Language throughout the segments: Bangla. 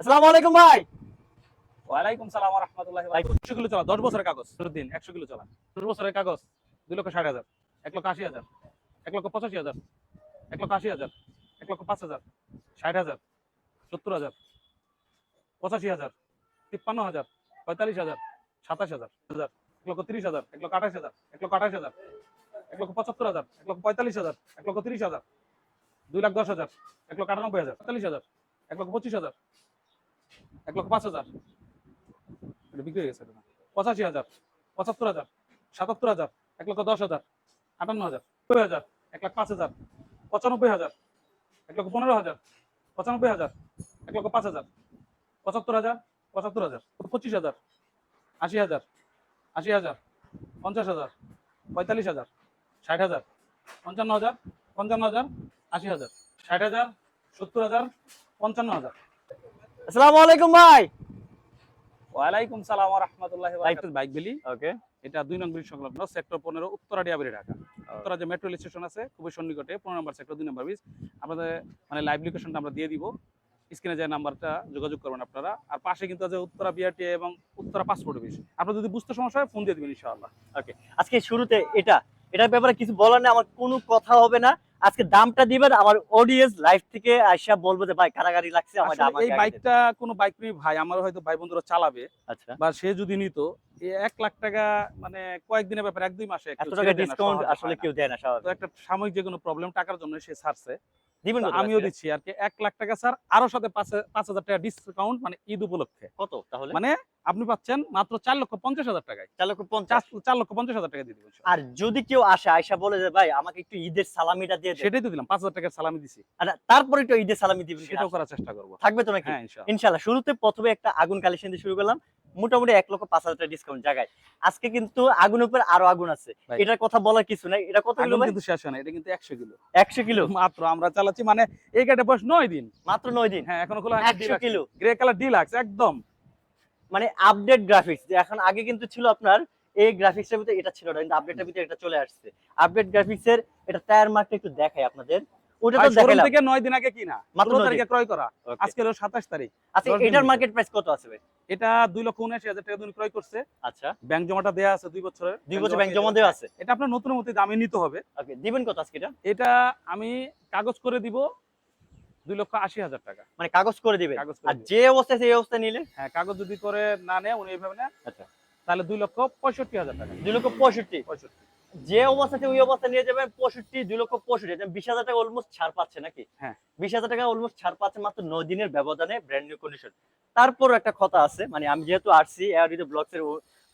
আসসালামু আলাইকুম ভাই ওয়ালাইকুম সালাম রহমতুল্লাহ ভাই একশো কিলো চলা দশ বছরের কাগজ দিন একশো কিলো চলা দশ বছরের কাগজ দুই লক্ষ ষাট হাজার এক লক্ষ আশি হাজার এক লক্ষ পঁচাশি হাজার এক লক্ষ আশি হাজার এক লক্ষ পাঁচ হাজার ষাট হাজার সত্তর হাজার পঁচাশি হাজার তিপ্পান্ন হাজার পঁয়তাল্লিশ হাজার সাতাশ হাজার হাজার এক লক্ষ তিরিশ হাজার এক লক্ষ আঠাশ হাজার এক লক্ষ আঠাশ হাজার এক লক্ষ পঁচাত্তর হাজার এক লক্ষ পঁয়তাল্লিশ হাজার এক লক্ষ তিরিশ হাজার দুই লাখ দশ হাজার এক লক্ষ আটানব্বই হাজার পঁয়তাল্লিশ হাজার এক লক্ষ পঁচিশ হাজার এক লক্ষ পাঁচ হাজার বিক্রি হয়ে গেছে। পঁচাশি হাজার, পঁচাত্তর হাজার, সাতাত্তর হাজার, এক লক্ষ দশ হাজার, আটান্ন হাজার, নব্বই হাজার, এক লাখ পাঁচ হাজার, পঁচানব্বই হাজার, এক লক্ষ পনেরো হাজার, পঁচানব্বই হাজার, এক লক্ষ পাঁচ হাজার, পঁচাত্তর হাজার পঁচাত্তর হাজার, পঁচিশ হাজার, আশি হাজার আশি হাজার, পঞ্চাশ হাজার, পঁয়তাল্লিশ হাজার, ষাট হাজার, পঞ্চান্ন হাজার পঞ্চান্ন হাজার, আশি হাজার, ষাট হাজার, সত্তর হাজার, পঞ্চান্ন হাজার আসসালামু আলাইকুম ভাই। ওয়ালাইকুম সালাম রহমতুল্লাহ বাইক বেলি ওকে এটা দুই নং ব্রিজ সংলগ্ন সেক্টর পনেরো উত্তরাডিয়াবাড়ি ঢাকা। উত্তরা যে মেট্রো স্টেশন আছে খুবই সন্নিকটে পনেরো নম্বর সেক্টর দুই নম্বর ব্রিজ আপনাদের মানে লাইভ লোকেশনটা আমরা দিয়ে দিব। স্ক্রিনে যে নাম্বারটা যোগাযোগ করবেন আপনারা। আর পাশে কিন্তু আছে উত্তরা বিআরটি এবং উত্তরা পাসপোর্ট অফিস আপনার যদি বুঝতে সমস্যা হয় ফোন দিয়ে দিবেন ইনশাআল্লাহ। আজকে শুরুতে এটা। এটার ব্যাপারে কিছু বলার নেই আমার কোনো কথা হবে না। আজকে দামটা দিবেন আমার অডিয়েন্স লাইভ থেকে আসা বলব যে ভাই কারাগারি লাগছে আমার এই বাইকটা কোনো বাইক প্রেমী ভাই আমার হয়তো ভাই বন্ধুরা চালাবে আচ্ছা। বা সে যদি নিত এক লাখ টাকা মানে কয়েকদিনের ব্যাপার এক দুই মাসে এত টাকা ডিসকাউন্ট আসলে কেউ দেয় না তো একটা সাময়িক যে কোনো প্রবলেম টাকার জন্য সে ছাড়ছে। আমিও দিচ্ছি আর কি এক লাখ টাকা স্যার আরও সাথে পাঁচ হাজার টাকা ডিসকাউন্ট মানে ঈদ উপলক্ষে। কত তাহলে? মানে আপনি পাচ্ছেন মাত্র চার লক্ষ পঞ্চাশ হাজার টাকায়। চার লক্ষ পঞ্চাশ। চার- লক্ষ পঞ্চাশ হাজার টাকা দিয়ে দিবেন আর যদি কেউ আসে আয়সা বলে যে ভাই আমাকে একটু ঈদের সালামিটা দিয়ে সেটাই তো দিলাম পাঁচ হাজার টাকার সালামি দিছি। আর তারপরে একটু ঈদের সালামি দিবেন? সেটাও করার চেষ্টা করব। থাকবে তো নাকি? হ্যাঁ ইনশাল্লাহ শুরুতে প্রথমে একটা আগুন কালেকশন দিয়ে শুরু করলাম। মোটামুটি এক লক্ষ পাঁচ হাজার টাকা ডিসকাউন্ট জায়গায়। আজকে কিন্তু আগুন উপর আরও আগুন আছে। এটার কথা বলার কিছু নাই। এটা কত কিলো কিন্তু শেষ হয় না এটা কিন্তু একশো কিলো। একশো কিলো? মাত্র আমরা চালাচ্ছি মানে এই গাড়িটা বয়স নয় দিন। মাত্র নয় দিন। হ্যাঁ এখনও খোলা একশো কিলো। গ্রে কালার ডিলাক্স একদম। মানে আপডেট গ্রাফিক্স এখন আগে কিন্তু ছিল আপনার এই গ্রাফিক্সের ভিতরে এটা ছিল না কিন্তু আপডেটের ভিতরে এটা চলে আসছে। আপডেট গ্রাফিক্সের এটা টায়ার মার্কটা একটু দেখাই আপনাদের। ওটা তো দেখালাম। থেকে নয় দিন আগে কিনা। মাত্র তারিখে ক্রয় করা। আজকে হলো সাতাশ তারিখ। আচ্ছা এটার মার্কেট প্রাইস কত আছে ভাই? এটা দুই লক্ষ উনআশি হাজার টাকা দিয়ে ক্রয় করছে। আচ্ছা। ব্যাংক জমাটা দেয়া আছে দুই বছরের। দুই বছর ব্যাংক জমা দেওয়া আছে। এটা আপনার নতুন মতো দামে নিতে হবে। ওকে দিবেন কত আজকে এটা? এটা আমি কাগজ করে দিব দুই লক্ষ আশি হাজার টাকা। মানে কাগজ করে আর যে অবস্থায় সেই অবস্থায় নিলে? হ্যাঁ কাগজ যদি করে না নেয় উনি এইভাবে আচ্ছা। তাহলে দুই লক্ষ পঁয়ষট্টি হাজার টাকা। দুই লক্ষ পঁয়ষট্টি। পঁয়ষট্টি। যে অবস্থাতে ওই অবস্থা নিয়ে যাবেন পঁয়ষট্টি দুই লক্ষ পঁয়ষট্টি। বিশ হাজার টাকা অলমোস্ট ছাড় পাচ্ছে নাকি? হ্যাঁ। বিশ হাজার টাকা অলমোস্ট ছাড় পাচ্ছে মাত্র নয় দিনের ব্যবধানে ব্র্যান্ড নিউ কন্ডিশন তারপর একটা কথা আছে মানে আমি যেহেতু আসছি এয়ারিতে ব্লগস এর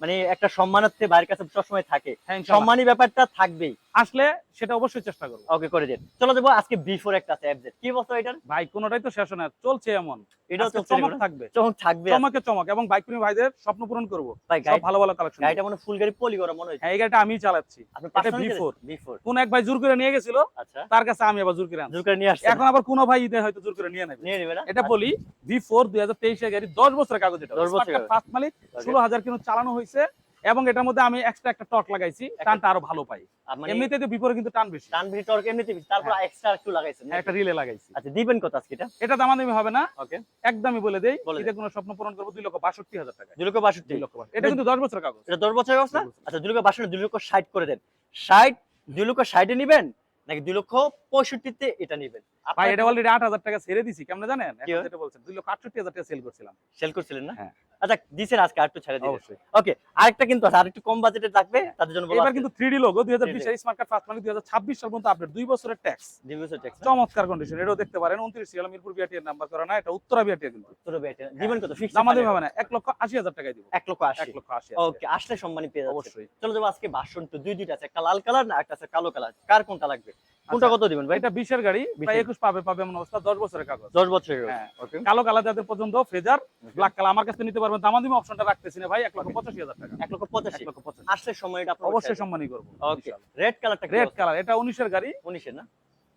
মানে একটা সম্মানার্থে বাইরের কাছে সবসময় থাকে। হ্যাঁ। সম্মানী ব্যাপারটা থাকবেই। আসলে সেটা অবশ্যই চেষ্টা করব। ওকে করে দিন। চলো যাব আজকে বিফোর একটা আছে কি অবস্থা এটার ভাই কোনোটাই তো শেষ না চলছে এমন। এটাও চলছে চমক থাকবে। চমক থাকবে চমকে চমক এবং বাইক প্রেমী ভাইদের স্বপ্ন পূরণ করব। ভাই ভালো ভালো কালেকশন গাড়িটা মনে ফুল গাড়ি পলি করা মনে হচ্ছে হ্যাঁ এই গাড়িটা আমি চালাচ্ছি। এটা B4 বিফোর কোন এক ভাই জোর করে নিয়ে গেছিল আচ্ছা। তার কাছে আমি আবার জোর করে জোর করে নিয়ে আসছে এখন আবার কোন ভাই ঈদে হয়তো জোর করে নিয়ে নেবে। নিয়ে নেবে না? এটা বলি ভি ফোর দুই হাজার তেইশের গাড়ি দশ বছরের কাগজ এটা 10 বছরের ফার্স্ট মালিক ষোলো হাজার কিলো চালানো হয়েছে। এবং এটার মধ্যে আমি এক্সট্রা একটা টক লাগাইছি টানটা আরও ভালো পাই। মানে এমনিতে তো বিপরে কিন্তু টান বেশি। টান ভিতর এমনিতে বেশি, তারপর এক্সট্রা একটু লাগাইছেন হ্যাঁ, একটা রিলে লাগাইছি। আচ্ছা দিবেন কত আজকে এটা? এটা দাম দামাদামি হবে না। ওকে। একদমই বলে দেই বলে ঈদে কোনো স্বপ্ন পূরণ করব দুই লক্ষ বাষট্টি হাজার টাকা দুই লক্ষ বাষট্টি। দুই লক্ষ এটা কিন্তু দশ বছরের কাগজ। এটা দশ বছরের অবস্থা আচ্ছা দুই লক্ষ বাষট্টি দুই লক্ষ ষাট করে দেন। ষাট দুই লক্ষ ষাটে নিবেন নাকি দুই লক্ষ পঁয়ষট্টিতে এটা নিবেন? ভাই এটা অলরেডি আট হাজার টাকা ছেড়ে দিছি কেমন জানেন? যেটা বলছেন দুই লক্ষ আটষট্টি হাজার টাকা সেল করছিলাম। সেল করছিলেন না? হ্যাঁ। আচ্ছা দিছেন আজকে আরেকটু ছেড়ে দিবেন। অবশ্যই। ওকে আরেকটা কিন্তু আছে আরেকটু কম বাজেটে থাকবে তাদের জন্য বলা এবার কিন্তু থ্রি ডি লোগো দুই হাজার 3D বিশ স্মার্ট কার্ড ফার্স্ট হাজার ছাব্বিশ সাল পর্যন্ত আপডেট দুই বছরের ট্যাক্স দুই বছর ট্যাক্স চমৎকার কন্ডিশন এটাও দেখতে পারেন উনত্রিশ সাল মিরপুর বিআরটির নাম্বার করা না এটা উত্তরা বিআরটি কিন্তু। তোর বেটে দিবেন কত? ফিক্স দামাদামি হবে না এক লক্ষ আশি হাজার টাকায় দিব। এক লক্ষ আশি। এক লক্ষ আশি ওকে আসলে সম্মানী পেয়ে যাচ্ছে অবশ্যই। চলো যাব আজকে ভাষণ তো দুই দুইটা আছে একটা লাল কালার না একটা আছে কালো কালার কার কোনটা লাগবে? কোনটা কত দিবেন ভাই? এটা বিশের গাড়ি প্রায় 20 একুশ পাবে পাবে এমন অবস্থা দশ বছরের কাগজ। দশ বছরের হ্যাঁ। ওকে কালো কালার যাদের পর্যন্ত ফ্রেজার ব্ল্যাক কালার। আমার কাছে নিতে পারবেন দামাদামি অপশনটা রাখতেছি না ভাই এক লক্ষ পঁচাশি হাজার টাকা। এক লক্ষ এক পঁচাশি লক্ষ পঁচাশি। আসলে সময়টা আপনার অবশ্যই সম্মানই করব ওকে রেড কালারটা রেড কালার এটা উনিশের গাড়ি। উনিশের না?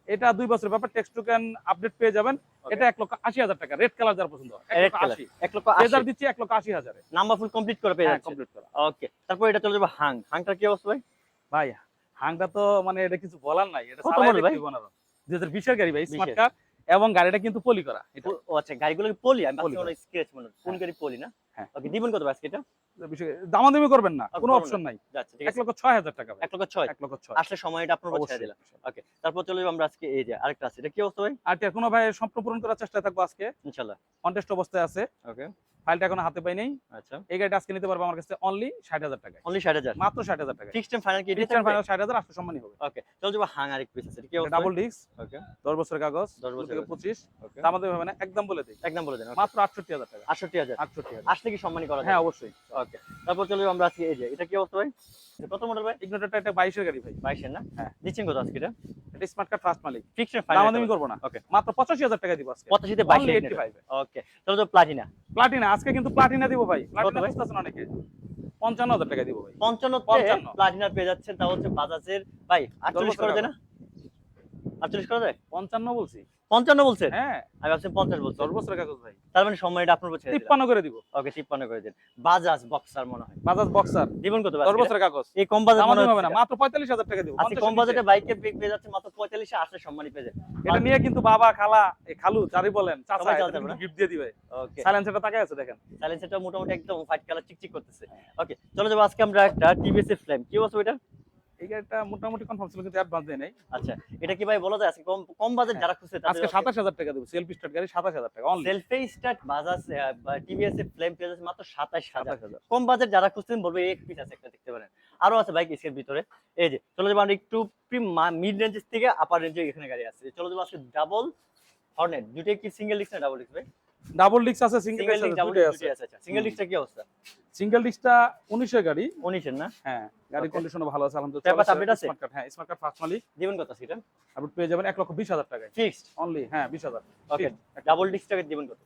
এটা দুই বছরের ব্যাপার টেক্সট টোকেন আপডেট পেয়ে যাবেন। এটা এক লক্ষ আশি হাজার টাকা রেড কালার যার পছন্দ এক লক্ষ কালার আশি। এক লক্ষ আশি। ফ্রেজার দিচ্ছি এক লক্ষ আশি হাজারে। নাম্বার ফুল কমপ্লিট করে পেয়ে হ্যাঁ কমপ্লিট করা। ওকে তারপর এটা চলে যাবে হাং হাংটার কি অবস্থা ভাই? ভাই হাংটা তো মানে এটা কিছু বলার নাই এটা? দুই হাজার বিশের গাড়ি ভাই স্মার্ট কার এবং গাড়িটা কিন্তু পলি করা এটা। ও আচ্ছা গাড়িগুলো পলি? আমি পলি স্কেচ মনে কোন হ্যাঁ। গাড়ি পলি না? হ্যাঁ। ওকে দিবেন কত আজকে এটা? দামাদামি করবেন না কোনো অপশন নাই। ঠিক এক লক্ষ ছয় হাজার টাকা এক লক্ষ ছয়? এক লক্ষ ছয়। আসলে সময়টা আপনার অবশ্যই দিলাম। ওকে তারপর চলে যাব আমরা আজকে এই যে আরেকটা আছে। এটা কি অবস্থা ভাই? আর কোনো ভাই স্বপ্ন পূরণ করার চেষ্টা থাকব আজকে। ইনশাল্লাহ। কন্টেস্ট অবস্থায় আছে। ওকে। ফাইলটা এখন হাতে পাই নাই। আচ্ছা। এই গাড়িটা আজকে নিতে পারব আমার কাছে অনলি 60000 টাকা অনলি ষাট হাজার? মাত্র ষাট হাজার টাকা ফিক্সড টাইম ফাইনাল কি? রিটার্ন ফাইনাল ষাট হাজার আসলে সম্মানই হবে। ওকে চল যাব হাং আরেক পিস আছে কি অবস্থা ডাবল ডিক্স ওকে দশ বছরের কাগজ 10 দশ বছরের থেকে কাগজ। পঁচিশ। ওকে আমাদের হবে না একদম বলে দেই। একদম বলে দেন মাত্র আটষট্টি হাজার টাকা। আটষট্টি হাজার। আটষট্টি হাজার। আসলে কি সম্মানী করা হ্যাঁ অবশ্যই। ওকে তারপর চলে আমরা আজকে এই যে এটা কি অবস্থা ভাই? কত মডেল ভাই ইগনোটারটা এটা 22 এর গাড়ি ভাই। বাইশের না? হ্যাঁ। দিচ্ছেন কত আজকে এটা? এটা স্মার্ট কার্ড ফার্স্ট মালিক। ফিক্সড দামাদামি ফাইনাল করব না। ওকে মাত্র পঁচাশি হাজার টাকা দিব আজকে। পঁচাশিতে বাইশে এইটটি ফাইভ ওকে তাহলে তো প্লাটিনা প্লাটিনা আজকে কিন্তু প্লাটিনা দিব ভাই। প্লাটিনা? বুঝতেছেন অনেকে। পঞ্চান্ন হাজার টাকা দিব ভাই। পঞ্চান্ন। 55 প্লাটিনা পেয়ে যাচ্ছেন তা হচ্ছে বাজাজের ভাই আটচল্লিশ করে করা না? আটচল্লিশ করা যায়? পঞ্চান্ন বলছি। পঞ্চান্ন বলছেন? হ্যাঁ। আমি ভাবছি পঞ্চাশ বলছেন। দশ বছরের কাগজ ভাই। তার মানে সময়টা আপনার ছেড়ে তিপ্পান্ন করে দিব। ওকে তিপ্পান্ন করে দিন। বাজাজ বক্সার মনে হয়। বাজাজ বক্সার। দিবেন কত দশ বাজাজ বছরের কাগজ। এই কম বাজেট মনে হবে না মাত্র পঁয়তাল্লিশ হাজার টাকা দিব। আজকে কম বাজেটে বাইকে পেয়ে যাচ্ছে মাত্র আসলে পেয়ে যায় এটা নিয়ে কিন্তু বাবা খালা এই খালু যারই বলেন চাচা? গিফট দিয়ে দিবে। ওকে। সাইলেন্সারটা তাকায় আছে দেখেন। সাইলেন্সারটা মোটামুটি একদম হোয়াইট কালার চিকচিক করতেছে। ওকে চলো যাব আজকে আমরা একটা টিভিএস ফ্লেম কি অবস্থা এটা এই গাড়িটা মোটামুটি কনফার্ম ছিল কিন্তু অ্যাডভান্স দেয় নাই। আচ্ছা এটা কি ভাই বলা যায়? আজকে কম কম বাজেট যারা খুঁজছে আজকে সাতাশ হাজার টাকা দেবো সেলফ স্টার্ট গাড়ি সাতাশ হাজার টাকা only selfie start Bajaj TVS এর ফ্লেম পেয়ে মাত্র সাতাশ হাজার। সাতাশ হাজার। কম বাজেট যারা খুঁজছেন বলব এক পিস আছে একটা দেখতে পারেন। আরও আছে বাইক এসের ভিতরে। এই যে চলে যাব আমরা একটু মিড রেঞ্জের থেকে আপার রেঞ্জে এখানে গাড়ি আছে। চলে যাব আজকে ডাবল হর্নেট দুটোই কি সিঙ্গেল ডিস্ক না ডাবল ডিস্ক ভাই? ডাবল ডিস্ক আছে সিঙ্গেল সিঙ্গেল ডিস্ক দুটোই আছে। আছে আচ্ছা। সিঙ্গেল ডিস্কটা কি অবস্থা? সিঙ্গেল ডিস্কটা উনিশের গাড়ি। উনিশের না? হ্যাঁ Okay. কন্ডিশনও ভালো আছে আলহামদুলিল্লাহ। update আছে? স্মার্ট কার্ড হ্যাঁ স্মার্ট কার্ড ফার্স্ট মালিক দিবেন কত সেটা আপনি পেয়ে যাবেন এক লক্ষ বিশ হাজার টাকায়। ফিক্সড অনলি হ্যাঁ বিশ হাজার। ওকে ডাবল ডিস্কটাকে দিবেন কত?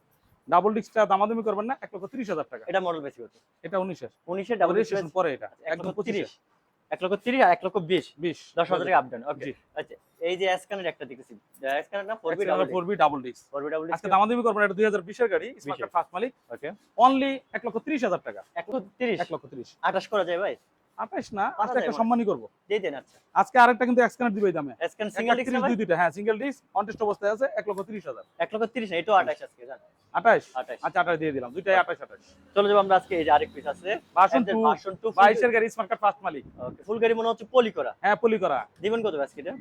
ডাবল ডিস্কটা দামাদামি করবেন না এক লক্ষ ত্রিশ হাজার টাকা। এটা মডেল বেশি কত? এটা উনিশের। উনিশের ডাবল ডিস্ক পরে এটা এক একদম লক্ষ পঁচিশ। তিরিশ। এক লক্ষ তিরিশ আর এক লক্ষ বিশ। বিশ। দশ হাজার টাকা আপডাউন ওকে আচ্ছা এই যে অ্যাসকানের একটা দেখেছি অ্যাসকানের না four B double four B double disc four B double আজকে দামাদামি করবেন এটা দুই হাজার বিশের গাড়ি স্মার্ট ফার্স্ট মালিক। ওকে অনলি এক লক্ষ ত্রিশ হাজার টাকা। এক লক্ষ তিরিশ। এক লক্ষ ত্রিশ। আঠাশ করা যায় ভাই? আঠাশ না আজকে একটা সম্মানই করব। দিয়ে দেন আচ্ছা। আজকে আরেকটা কিন্তু এক্সকানেট দিবে দামে। এসকান সিঙ্গেল সিঙ্গেল ডিস্ক দুই দুইটা হ্যাঁ সিঙ্গেল ডিস্ক কন্টেস্ট অবস্থায় আছে এক লক্ষ ত্রিশ হাজার। এক লক্ষ তিরিশ না এটাও আঠাশ আজকে জান আঠাশ? আঠাশ। আচ্ছা দিয়ে দিলাম দুইটাই আঠাশ আঠাশ। চলে যাব আমরা আজকে এই যে আরেক পিস আছে। ভার্সন টু ভার্সন টু বাইশের গাড়ি স্মার্ট কার্ড ফার্স্ট মালিক। ওকে ফুল গাড়ি মনে হচ্ছে পলি করা। হ্যাঁ পলি করা। দিবেন কত আজকে এটা?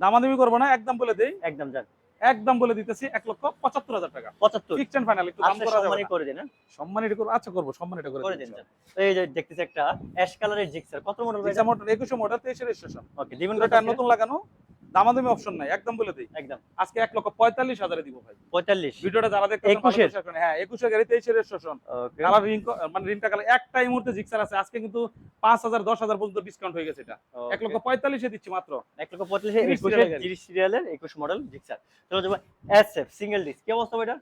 দামাদামি করব না একদম বলে দেই। একদম জান। একদম বলে দিতেছি এক লক্ষ পঁচাত্তর হাজার টাকা। পঁচাত্তর। ফিক্সড এন্ড ফাইনাল একটু দাম করা যাবে সম্মানই করে দেন হ্যাঁ? সম্মান এটা করব আচ্ছা করব সম্মান এটা করে করে দিন তো এই যে দেখতেছি একটা অ্যাশ কালারের জিক্সার কত মডেল জিক্সার মোটর 2100 মোটর তেইশে রেজিস্ট্রেশন ওকে এটা নতুন লাগানো। দামাদামি অপশন নাই একদম বলে দিই। একদম। আজকে এক লক্ষ পঁয়তাল্লিশ হাজারে দিব ভাই। পঁয়তাল্লিশ। ভিডিওটা যারা দেখতে একুশের? হ্যাঁ একুশের গাড়ি তেইশে রেজিস্ট্রেশন কালার রিং মানে রিংটা কালার একটাই মুহূর্তে জিক্সার আছে। আজকে কিন্তু পাঁচ হাজার দশ হাজার পর্যন্ত ডিসকাউন্ট হয়ে গেছে এটা। এক লক্ষ পঁয়তাল্লিশে দিচ্ছি মাত্র। এক লক্ষ পঁয়তাল্লিশে তিরিশ সিরিয়ালের একুশ মডেল জিক্সার চলো যাব এস এফ সিঙ্গেল ডিস্ক কি অবস্থা এটা?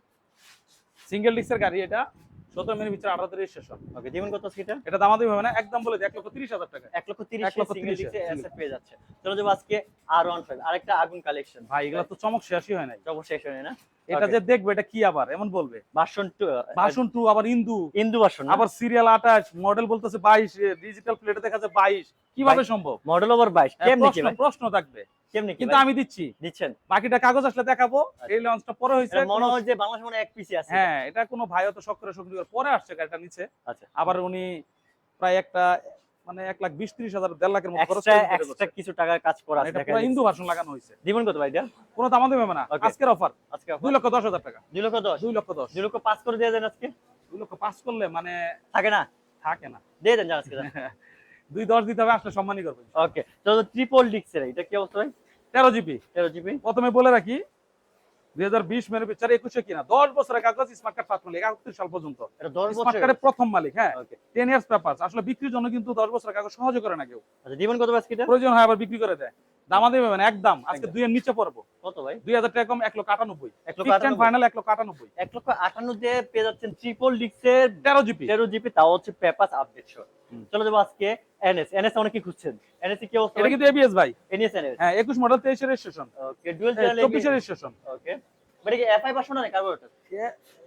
সিঙ্গেল ডিস্কের গাড়ি এটা। সতেরো মিনিট ভিতরে আঠারো রেজিস্ট্রেশন ওকে দিবেন কত এটা? এটা দামাদামি হবে না একদম বলে এক লক্ষ তিরিশ হাজার টাকা এক লক্ষ তিরিশ এক লক্ষ সিঙ্গেল 30 ডিস্কে পেয়ে যাচ্ছে। চলো যাব আজকে আর ওয়ান ফাইভ আরেকটা আগুন কালেকশন ভাই এগুলো তো চমক শেষই হয় নাই। অবশ্যই শুনে না? এটা যে দেখবে এটা কি আবার? এমন বলবে। ভার্সন টু ভাষণ টু আবার ইন্দু ইন্দু ভার্সন আবার সিরিয়াল আঠাশ মডেল বলতেছে বাইশ ডিজিটাল প্লেটে দেখা যাচ্ছে বাইশ। কীভাবে সম্ভব? মডেল ওভার বাইশ হ্যাঁ, প্রশ্ন থাকবে। কেমনি কিন্তু আমি দিচ্ছি। দিচ্ছেন বাকিটা কাগজ আসলে দেখাবো। এই লঞ্চটা পরে হয়েছে মনে হয় যে বাংলাদেশ মনে এক পিসি আছে। হ্যাঁ এটা কোনো ভাই অত শক্তি করে পরে আসছে গাড়িটা নিচে। আচ্ছা। আবার উনি প্রায় একটা মানে এক লাখ বিশ ত্রিশ হাজার দেড় লাখের মতো এক্সট্রা। কিছু টাকার কাজ করা মানে আছে পুরো হিন্দু ভাষণ লাগানো হয়েছে। কত ভাই এটা? কোনো দাম দেবে না। আজকের অফার আজকে দুই লক্ষ দশ হাজার টাকা। দুই লক্ষ দশ। দুই লক্ষ দশ। দুই লক্ষ করে দিয়ে দেন আজকে? দুই লক্ষ পাস করলে মানে থাকে না? থাকে না। দিয়ে দেন আজকে দুই দশ দিতে হবে আসলে সম্মানই করবে ওকে তো ট্রিপল ডিক্সের এটা কি অবস্থা ভাই? তেরো জিবি। তেরো জিবি। প্রথমে বলে রাখি দুই হাজার বিশ মেরে একুশে কিনা দশ বছরের কাগজ স্মার্ট কার্ড পাঁচ মালিক একাত্তর সাল পর্যন্ত। দশ স্মার্ট বছর কার্ডের প্রথম মালিক হ্যাঁ। টেন ইয়ার্স পেপার আসলে বিক্রির জন্য কিন্তু দশ বছরের কাগজ সহজে করে না কেউ। আচ্ছা কত প্রয়োজন হয় আবার বিক্রি করে দেয়। দামা দেবে মানে একদম। আজকে নিচে পড়ব। কত ভাই? দুই হাজার টাকা কম এক লক্ষ আটানব্বই। এক লক্ষ ফাইনাল এক লক্ষ আটানব্বই। এক লক্ষ আটান্ন পেয়ে যাচ্ছেন ট্রিপল ডিক্সের তেরো জিবি তেরো জিবি তাও হচ্ছে পেপাস আপডেট শো চলে যাব আজকে এনএস। এনএস অনেকে খুঁজছেন? এনএস কি অবস্থা? এটা কিন্তু এবিএস ভাই। NS NS. হ্যাঁ একুশ মডেল তেইশের রেজিস্ট্রেশন ওকে ডুয়াল চব্বিশের রেজিস্ট্রেশন ওকে মানে কি এফআই ভার্সন না কার্বোরেটর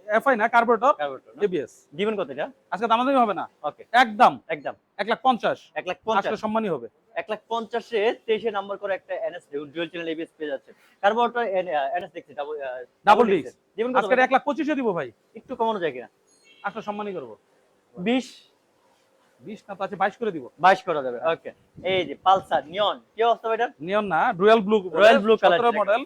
এফআই না? কার্বোরেটর কার্বোরেটর এবিএস দিবেন কত এটা? আজকে দামাদামি হবে না। ওকে একদম। একদম। এক লাখ পঞ্চাশ। এক লাখ পঞ্চাশ। আসলে সম্মানই হবে। এক লাখ পঞ্চাশে তেইশে নাম্বার করে একটা এনএস ডুয়েল চ্যানেল এবিএস পেয়ে যাচ্ছে। কার্বোটা এনএস দেখছি ডাবল disc। জীবন আজকে এক লাখ পঁচিশে দিব ভাই। একটু কমানো যায় কিনা? একটা সম্মানই করব। বিশ? বিশ না আছে বাইশ করে দিব। বাইশ করা যাবে ওকে এই যে পালসার নিয়ন কি অবস্থা এটা নিয়ন না রয়্যাল ব্লু color সতেরো এটা। মডেল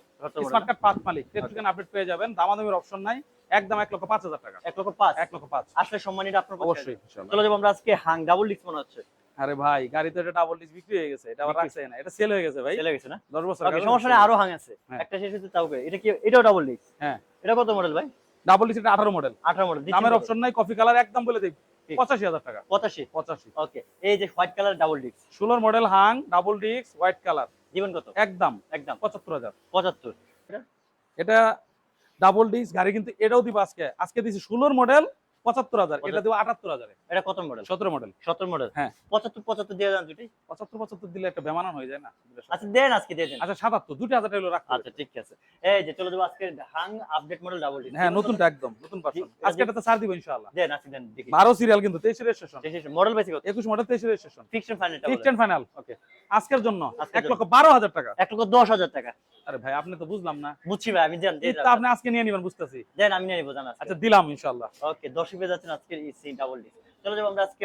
স্মার্ট কার্ড পাঁচ মালিক। টেস্টুকেন আপডেট পেয়ে যাবেন দামাদামির অপশন নাই একদম এক লক্ষ পাঁচ হাজার টাকা। এক লক্ষ পাঁচ? এক লক্ষ পাঁচ। আসলে সম্মানীটা আপনার অবশ্যই। চলো যাব আমরা আজকে হাং ডাবল ডিস্ক মনে হচ্ছে। আরে ভাই গাড়ি তো এটা ডাবল ডিস বিক্রি হয়ে গেছে এটা আবার রাখছে না এটা সেল হয়ে গেছে ভাই। চলে গেছে না? দশ বছর ওকে সমস্যা নেই আরও আছে হ্যাঁ। একটা শেষ হচ্ছে তাও এটা কি এটাও ডাবল ডিস্ক হ্যাঁ। এটা কত মডেল ভাই? ডাবল ডিস এটা আঠারো মডেল আঠারো মডেল দামের অপশন নাই কফি কালার একদম বলে দিই ঠিক। পঁচাশি হাজার টাকা। পঁচাশি? পঁচাশি। ওকে এই যে হোয়াইট কালার ডাবল ডিস্ক ষোলোর মডেল হাং ডাবল ডিস্ক হোয়াইট কালার জীবন কত? একদম। একদম। পঁচাত্তর হাজার। পঁচাত্তর। এটা? ডাবল ডিস্ক গাড়ি কিন্তু এটাও দিব আজকে। আজকে দিছি ষোলোর মডেল পঁচাত্তর হাজার এটা দিব আটাত্তর হাজারে। এটা কত মডেল সতেরো মডেল সতেরো মডেল হ্যাঁ। পঁচাত্তর পঁচাত্তর দিয়ে দেন দুটি পঁচাত্তর পঁচাত্তর দিলে একটা বেমানান হয়ে যায় না? আচ্ছা দেন আজকে দিয়ে দেন। আচ্ছা সাতাত্তর দুটো হাজার টাকা রাখতে আচ্ছা ঠিক আছে। এই যে চলে যাব আজকে Hang update model double disc হ্যাঁ নতুনটা একদম নতুন পার্সন এটা আজকে এটাতে ছাড় দিব ইনশাআল্লাহ। দেন আজকে দেন দেখি। বারো সিরিয়াল কিন্তু তেইশ রেজিস্ট্রেশন মডেল বেশি কত একুশ মডেল তেইশ registration fixed final final okay আজকের জন্য এক লক্ষ বারো হাজার টাকা। এক লক্ষ দশ হাজার টাকা। আরে ভাই আপনি তো বুঝলাম না। বুঝছি ভাই আমি তো আপনি আজকে নিয়ে নিবেন বুঝতেছি। দেন আমি নিয়ে নিবো জানা আচ্ছা দিলাম ইনশাআল্লাহ। ওকে দশ পেয়ে যাচ্ছেন আজকে ইসি ডাবল ডিস্ক চলে যাব আমরা আজকে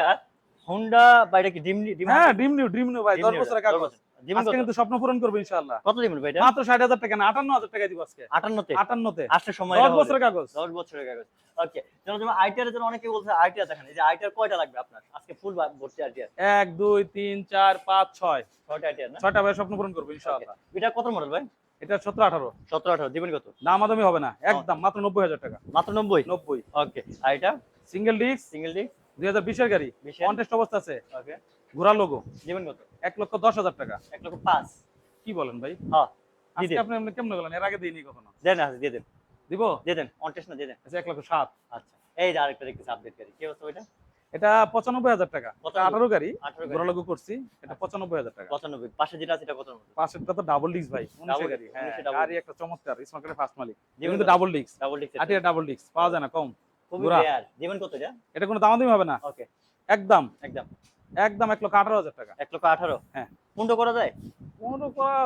হোন্ডা বাইরে কি ডিম ডিম হ্যাঁ ড্রিম নিউ ড্রিম নিউ ভাই দশ বছরের কাগজ। আজকে কিন্তু স্বপ্ন পূরণ করব ইনশাআল্লাহ। কত দিবেন ভাই এটা? মাত্র ষাট হাজার টাকা না আটান্ন হাজার টাকা দিব আজকে। আটান্নতে? আটান্নতে। আসলে সময় দশ বছরের কাগজ। দশ বছরের কাগজ। ওকে চলো যেমন আইটিআর এর জন্য অনেকে বলছে আইটিআর দেখেন। এই যে আইটিআর কয়টা লাগবে আপনার? আজকে ফুল ভর্তি আইটিআর এক দুই তিন চার পাঁচ ছয়। ছয়টা আইটিআর না? ছয়টা ভাই স্বপ্ন পূরণ করব ইনশাআল্লাহ। এটা কত মডেল ভাই? এটা সতেরো আঠারো। সতেরো আঠারো দিবেন কত? দাম আদামি হবে না একদম মাত্র নব্বই হাজার টাকা। মাত্র নব্বই? নব্বই। ওকে আর এটা? সিঙ্গেল ডিস্ক সিঙ্গেল ডি দুই হাজার বিশের গাড়ি কন্টেস্ট অবস্থা আছে। ওকে। ঘোরা লোগো দিবেন কত? এক লক্ষ দশ হাজার টাকা। এক লক্ষ পাঁচ। কি বলেন ভাই? হ্যাঁ আপনি আপনি কেমন গেলেন এর আগে দিইনি কখনো? দেন না দিয়ে দেন। দিব? দিয়ে দেন অনটেস্ট না দিয়ে দেন। আচ্ছা এক লক্ষ সাত। আচ্ছা এই যে আরেকটা দেখতেছি আপডেট গাড়ি। কি অবস্থা ওইটা এটা পঁচানব্বই হাজার টাকা। আঠারো গাড়ি। করছি এটা পঁচানব্বই হাজার টাকা। পঁচানব্বই। পাশে যেটা আছে এটা কত পাশেরটা তো ডাবল ডিস্ক ভাই গাড়ি। হ্যাঁ গাড়ি একটা চমৎকার স্মার্টের ফার্স্ট মালিক। কিন্তু double disc double disc double disc পাওয়া যায় না কম। জীবন কত এটা? এটা কোনো দামাদামি হবে না। ওকে একদম। একদম। একদম এক লক্ষ আঠারো হাজার টাকা। এক লক্ষ আঠারো? হ্যাঁ। পনেরো করা যায়? পনেরো করা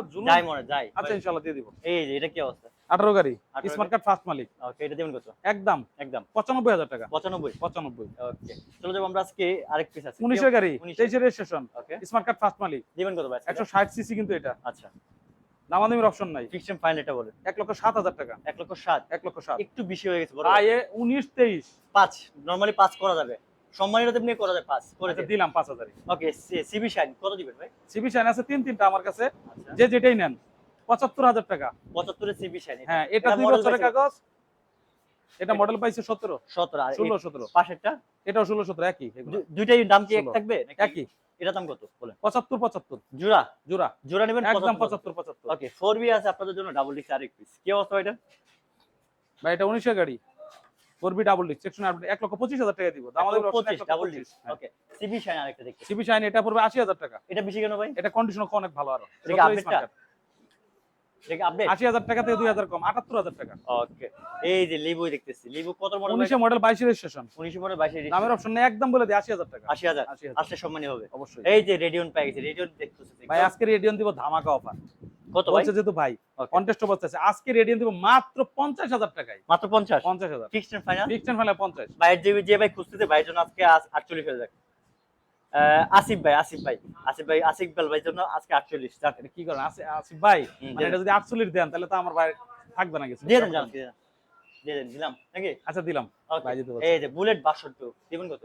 মনে যাই আচ্ছা ইনশাল্লাহ দিয়ে দিব। এই যে এটা কি অবস্থা? আঠারো গাড়ি স্মার্ট কার্ড ফার্স্ট মালিক। ওকে এটা দিবেন কত? একদম। একদম। পঁচানব্বই হাজার টাকা। পঁচানব্বই? পঁচানব্বই। ওকে চলে যাব আমরা আজকে আরেক পিস আছে। উনিশের গাড়ি তেইশের registration okay smart card first মালিক। দিবেন কত ভাই একশো ষাট সিসি কিন্তু এটা। আচ্ছা। দামাদামির অপশন নাই। ফিকশন ফাইন এটা বলে এক লক্ষ সাত হাজার টাকা। এক লক্ষ সাত। এক লক্ষ সাত। একটু বেশি হয়ে গেছে আয়ে উনিশ তেইশ। পাঁচ। নরমালি পাঁচ করা যাবে। সম্মানিত এমনি করা যায় পাঁচ। করে আচ্ছা, দিলাম পাঁচ হাজারই। ওকে সিবি শাইন কত দিবেন ভাই? সিবি শাইন আছে তিন তিনটা আমার কাছে। আচ্ছা। যে যেটাই নেন। পঁচাত্তর হাজার টাকা। পঁচাত্তরের সিবি শাইন হ্যাঁ এটা দুই বছরের কাগজ। এটা মডেল পাইছে সতেরো। সতেরো ষোলো সতেরো। পাশেরটা? এটাও ষোলো সতেরো একই দুইটাই দাম কি এক থাকবে একই। এটা দাম কত? বলেন। পঁচাত্তর পঁচাত্তর। জোড়া? জোড়া। জোড়া নেবেন একদম পঁচাত্তর। পঁচাত্তর ওকে ফোর বি আছে আপনাদের জন্য ডাবল ডিস্ক আরেক পিস কি অবস্থা এটা ভাই এটা উনিশের গাড়ি। করবি ডাবল ডিস্ক সেকশন এক লক্ষ পঁচিশ হাজার টাকা দিব। আমাদের পঁচিশ double disc okay CB Shine আরেকটা দেখতে সিবি শাইন এটা পড়বে আশি হাজার টাকা। এটা বেশি কেন ভাই? এটা কন্ডিশন অনেক ভালো আরও। এটা আপডেটটা? আশি হাজার টাকা থেকে দুই হাজার কম আটাত্তর হাজার টাকা। ওকে এই যে লিবুই দেখতেছি লিবু কত মডেল উনিশে মডেল বাইশের রেজিস্ট্রেশন উনিশ মডেল বাইশে দামের অপশন নেই একদম বলে দিই আশি হাজার টাকা। আশি হাজার? আসলে সম্মানী হবে। অবশ্যই। এই যে রেডিয়ন পেয়ে গেছে রেডিয়ন দেখতেছি ভাই আজকে রেডিয়ন দিব ধামাকা অফার কত বলছে যেহেতু ভাই. কন্টেস্ট বলতেছে আজকে রেডিয়ন দিব মাত্র পঞ্চাশ হাজার টাকায়। মাত্র পঞ্চাশ? পঞ্চাশ হাজার। ফিক্সড ফাইনাল ফিক্সড ফেলে পঞ্চাশ। ভাইয়ের যে ভাই খুঁজতেছে ভাইয়ের জন্য আজকে আটচল্লিশ হয়ে যাক আসিফ ভাই আসিফ ভাই আসিফ ভাই আসিফ বেল ভাই জন্য আজকে আটচল্লিশ কি করেন? আসি- আসিফ ভাই মানে এটা যদি আটচল্লিশ দেন তাহলে তো আমার ভাই থাকবে না কিছু। দিয়ে দেন দিয়ে দেন দিলাম নাকি? আচ্ছা দিলাম। এই যে বুলেট বাষট্টি দিবেন কত?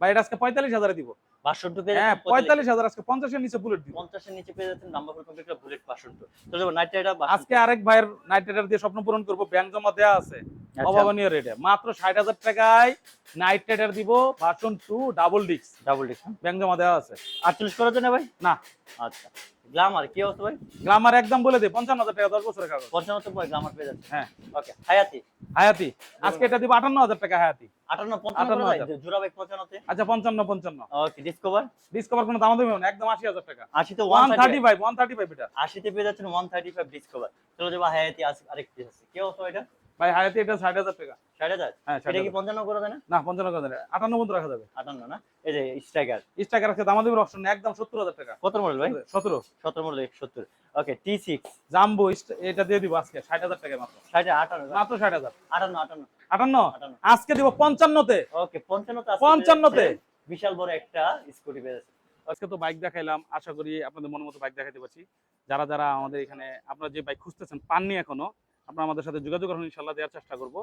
ভাই এটা আজকে পঁয়তাল্লিশ হাজারে দিব। বাষট্টি পেয়ে হ্যাঁ পঁয়তাল্লিশ হাজার আজকে পঞ্চাশের নিচে বুলেট দিব। পঞ্চাশের নিচে পেয়ে যাচ্ছেন নাম্বার ফুল কমপ্লিট বুলেট বাষট্টি। তো যাব নাইট রাইডার আজকে আরেক ভাইয়ের নাইট রাইডার দিয়ে স্বপ্ন পূরণ করব ব্যাংক জমা দেওয়া আছে আচ্ছা। অভাবনীয় রেটে মাত্র ষাট হাজার টাকায় নাইট রাইডার দিব version two double disc double disc bank জমা দেওয়া আছে। আটচল্লিশ করার জন্য ভাই? না। আচ্ছা। গ্লামার কি অবস্থা ভাই? গ্লামার একদম বলে দিই পঞ্চান্ন হাজার টাকা দশ বছরের কাগজ। পঞ্চান্ন পয় গ্লামার পেয়ে যাচ্ছে। হ্যাঁ। ওকে হায়াতি হায়াতি আজকে এটা দিব আটান্ন হাজার টাকা হায়াতি আটান্ন পঞ্চান্ন জোড়া ভাই পঞ্চান্নতে। আচ্ছা পঞ্চান্ন পঞ্চান্ন। ওকে ডিসকভার ডিসকভার কোনো দাম দেবে না একদম আশি হাজার টাকা। আশিতে one thirty five one thirty five এটা। আশিতে পেয়ে যাচ্ছেন ওয়ান থার্টি ফাইভ ডিসকভার চলো যাব হায়াতি আস- আরেক পিস আছে। কি অবস্থা এটা? ভাই হায়াতি এটা ষাট হাজার টাকা। ষাট হাজার? হ্যাঁ এটা কি। পঞ্চান্ন করে দেয় না? পঞ্চান্ন করে আটান্ন পর্যন্ত রাখা যাবে। আটান্ন না? এই যে স্ট্রাইকার। স্টাকার আছে অপশন একদম সত্তর হাজার টাকা। কত মডেল ভাই? সতেরো। সতেরো মডেল সত্তর। ওকে টি সিক্স জাম্বো এটা দিয়ে দিব আজকে ষাট হাজার টাকা মাত্র। ষাট আটান্ন মাত্র ষাট হাজার। আটান্ন আটান্ন। আটান্ন? আজকে দিব পঞ্চান্নতে। ওকে পঞ্চান্নতে। বিশাল বড় একটা স্কুটি পেয়েছে আজকে তো বাইক দেখাইলাম আশা করি আপনাদের মনের মতো বাইক দেখাতে পারছি। যারা যারা আমাদের এখানে আপনারা যে বাইক খুঁজতেছেন পাননি এখনও আপনারা আমাদের সাথে যোগাযোগ করুন, ইনশাল্লাহ দেওয়ার চেষ্টা করব।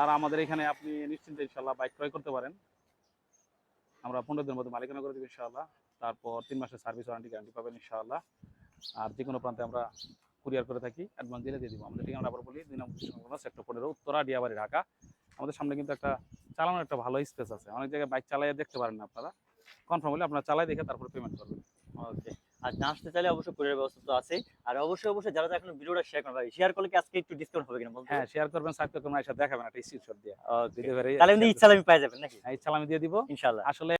আর আমাদের এখানে আপনি নিশ্চিন্তে ইনশাল্লাহ বাইক ক্রয় করতে পারেন। আমরা পনেরো দিনের মধ্যে মালিকানা করে দেবো ইনশাআল্লাহ তারপর তিন মাসের সার্ভিস ওয়ারেন্টি গ্যারান্টি পাবেন ইনশাআল্লাহ আর যে কোনো প্রান্তে আমরা কুরিয়ার করে থাকি, অ্যাডভান্স দিলে দিয়ে দিব। আমাদের ঠিকানা আবার বলি, দুই নম্বর সেক্টর পনেরো, উত্তরা, ডিয়াবাড়ি, ঢাকা। আমাদের সামনে কিন্তু একটা চালানোর একটা ভালো স্পেস আছে। অনেক জায়গায় বাইক চালাইয়ে দেখতে পারেন না আপনারা। কনফার্ম হলে আপনারা চালাই দেখে তারপরে পেমেন্ট করবেন। ওকে আর না আসতে চাইলে অবশ্যই কুরিয়ার ব্যবস্থা তো আছে আর অবশ্যই অবশ্যই যারা এখন ভিডিওটা শেয়ার করেন ভাই শেয়ার করলে কি আজকে একটু ডিসকাউন্ট হবে কিনা বলতে? হ্যাঁ শেয়ার করবেন সাবস্ক্রাইব করবেন এসে দেখাবেন একটা স্ক্রিনশট দিয়ে। দিতে পারি তাহলে ইচ্ছা আমি পাই যাবেন নাকি? ইচ্ছা আমি দিয়ে দিব। ইনশাআল্লাহ। আসলে